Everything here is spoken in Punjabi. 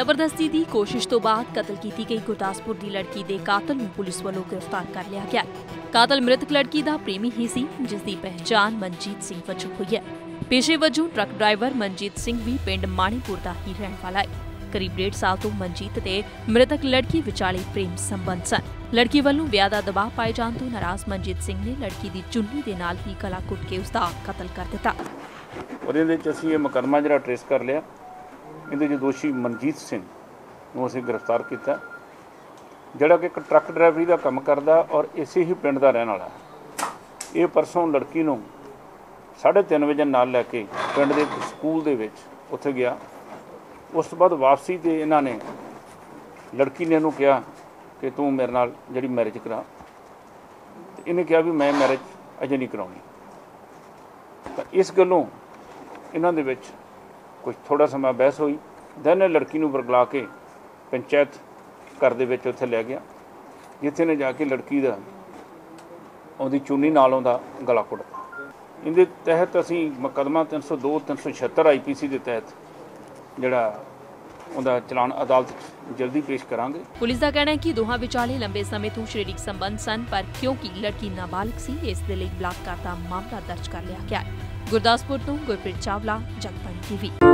ਜ਼ਬਰਦਸਤੀ ਦੀ ਕੋਸ਼ਿਸ਼ ਤੋਂ ਬਾਅਦ ਕਤਲ ਕੀਤੀ ਗਈ ਗੁਰਦਾਸਪੁਰ ਦੀ ਲੜਕੀ ਦੇ ਕਾਤਲ ਨੂੰ ਪੁਲਿਸ ਵੱਲੋਂ ਗ੍ਰਿਫਤਾਰ ਕਰ ਲਿਆ ਗਿਆ। ਕਾਤਲ ਮ੍ਰਿਤਕ ਲੜਕੀ ਦਾ ਪ੍ਰੇਮੀ ਹੀ ਸੀ ਜਿਸ ਦੀ ਪਹਿਚਾਣ ਮਨਜੀਤ ਸਿੰਘ ਵਜੋਂ ਹੋਈ ਹੈ। ਪੇਸ਼ੇ ਵਜੋਂ ਟਰੱਕ ਡਰਾਈਵਰ ਮਨਜੀਤ ਸਿੰਘ ਵੀ ਪਿੰਡ ਮਾਣੀਪੁਰ ਦਾ ਹੀ ਰਹਿਣ ਵਾਲਾ ਹੈ। ਕਰੀਬ ਡੇਢ ਸਾਲ ਤੋਂ ਮਨਜੀਤ ਤੇ ਮ੍ਰਿਤਕ ਲੜਕੀ ਵਿਚਾਲੇ ਪ੍ਰੇਮ ਸੰਬੰਧ ਸਨ। ਲੜਕੀ ਵੱਲੋਂ ਵਿਆਹ ਦਾ ਦਬਾਅ ਪਾਏ ਜਾਣ ਤੋਂ ਨਾਰਾਜ਼ ਮਨਜੀਤ ਸਿੰਘ ਨੇ ਲੜਕੀ ਦੀ ਚੁੰਨੀ ਦੇ ਨਾਲ ਹੀ ਗਲਾ ਘੁੱਟ ਕੇ ਉਸ ਦਾ ਕਤਲ ਕਰ ਦਿੱਤਾ। ਉਹਦੇ ਵਿੱਚ ਅਸੀਂ ਇਹ ਮੁਕੱਦਮਾ ਜਿਹੜਾ ਟ੍ਰੇਸ ਕਰ ਲਿਆ ਇਹਦੇ ਵਿੱਚ ਦੋਸ਼ੀ ਮਨਜੀਤ ਸਿੰਘ ਨੂੰ ਅਸੀਂ ਗ੍ਰਿਫਤਾਰ ਕੀਤਾ, ਜਿਹੜਾ ਕਿ ਇੱਕ ਟਰੱਕ ਡਰਾਈਵਰੀ ਦਾ ਕੰਮ ਕਰਦਾ ਔਰ ਇਸੇ ਹੀ ਪਿੰਡ ਦਾ ਰਹਿਣ ਵਾਲਾ ਹੈ। ਇਹ ਪਰਸੋਂ ਲੜਕੀ ਨੂੰ 3:30 ਵਜੇ ਨਾਲ ਲੈ ਕੇ ਪਿੰਡ ਦੇ ਸਕੂਲ ਦੇ ਵਿੱਚ ਉੱਥੇ ਗਿਆ। ਉਸ ਤੋਂ ਬਾਅਦ ਵਾਪਸੀ ਤੇ ਇਹਨਾਂ ਨੇ ਲੜਕੀ ਨੇ ਇਹਨੂੰ ਕਿਹਾ ਕਿ ਤੂੰ ਮੇਰੇ ਨਾਲ ਜਿਹੜੀ ਮੈਰਿਜ ਕਰਾ। ਤੇ ਇਹਨੇ ਕਿਹਾ ਵੀ ਮੈਂ ਮੈਰਿਜ ਅਜੇ ਨਹੀਂ ਕਰਾਉਣੀ। ਤਾਂ ਇਸ ਗੱਲੋਂ ਇਹਨਾਂ ਦੇ ਵਿੱਚ ਕੁਝ ਥੋੜਾ ਸਮਾਂ ਬਹਿਸ ਹੋਈ ਦੈਨ ਲੜਕੀ ਨੂੰ ਬਰਗਲਾ ਕੇ ਪੰਚਾਇਤ ਘਰ ਦੇ ਵਿੱਚ ਉੱਥੇ ਲੈ ਗਿਆ, ਜਿੱਥੇ ਨੇ ਜਾ ਕੇ ਲੜਕੀ ਦਾ ਉਹਦੀ ਚੁੰਨੀ ਨਾਲ ਉਹਦਾ ਗਲਾ ਘੁੱਟਦਾ ਇਹਦੇ ਤਹਿਤ ਅਸੀਂ ਮੁਕੱਦਮਾ 302 376 ਆਈਪੀਸੀ ਦੇ ਤਹਿਤ ਜਿਹੜਾ ਉਹਦਾ ਚਲਾਨ ਅਦਾਲਤ ਜਲਦੀ ਪੇਸ਼ ਕਰਾਂਗੇ। ਪੁਲਿਸ ਦਾ ਕਹਿਣਾ ਹੈ ਕਿ ਦੋਹਾਂ ਵਿਚਾਲੇ ਲੰਬੇ ਸਮੇਂ ਤੋਂ ਸਰੀਰਕ ਸੰਬੰਧ ਸਨ, ਪਰ ਕਿਉਂਕਿ ਲੜਕੀ ਨਾਬਾਲਗ ਸੀ, ਇਸ ਦੇ ਲਈ ਬਲਾਤਕਾਰ ਦਾ ਮਾਮਲਾ ਦਰਜ ਕਰ ਲਿਆ ਗਿਆ ਗੁਰਦਾਸਪੁਰ ਤੋਂ ਗੁਰਪ੍ਰੀਤ ਚਾਵਲਾ, ਜਗਬਾਣੀ ਟੀਵੀ।